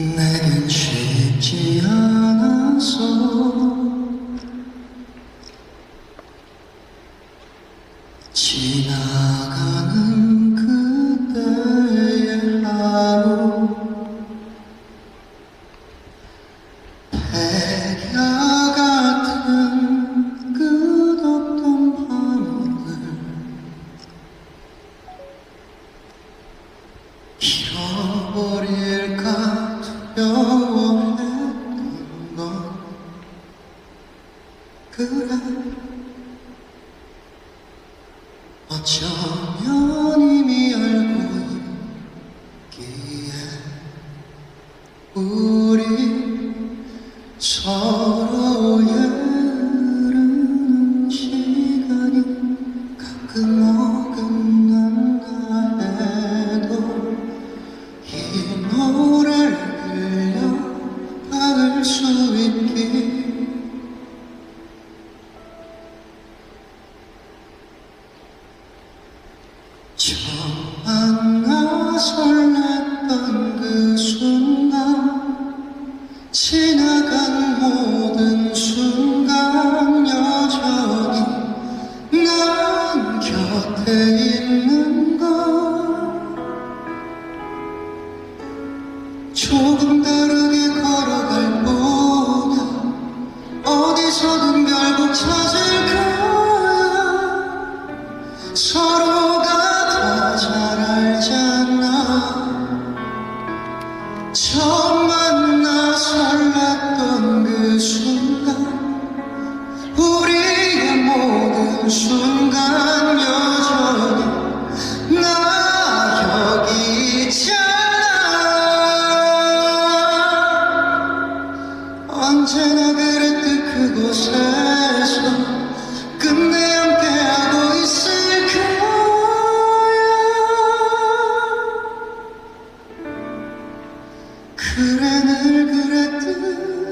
내겐 쉽지 않아서. 지나 그래 어쩌면 이미 알고 있기에 우리 서로의 흐르는 시간이 가끔 어긋난다 해도 이 노래를 들려 박을 수 있기 조금 다르 순간 여전히 나 여기 있잖아. 언제나 그랬듯 그곳에서 끝내 함께하고 있을 거야. 그래 늘 그랬듯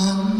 언제나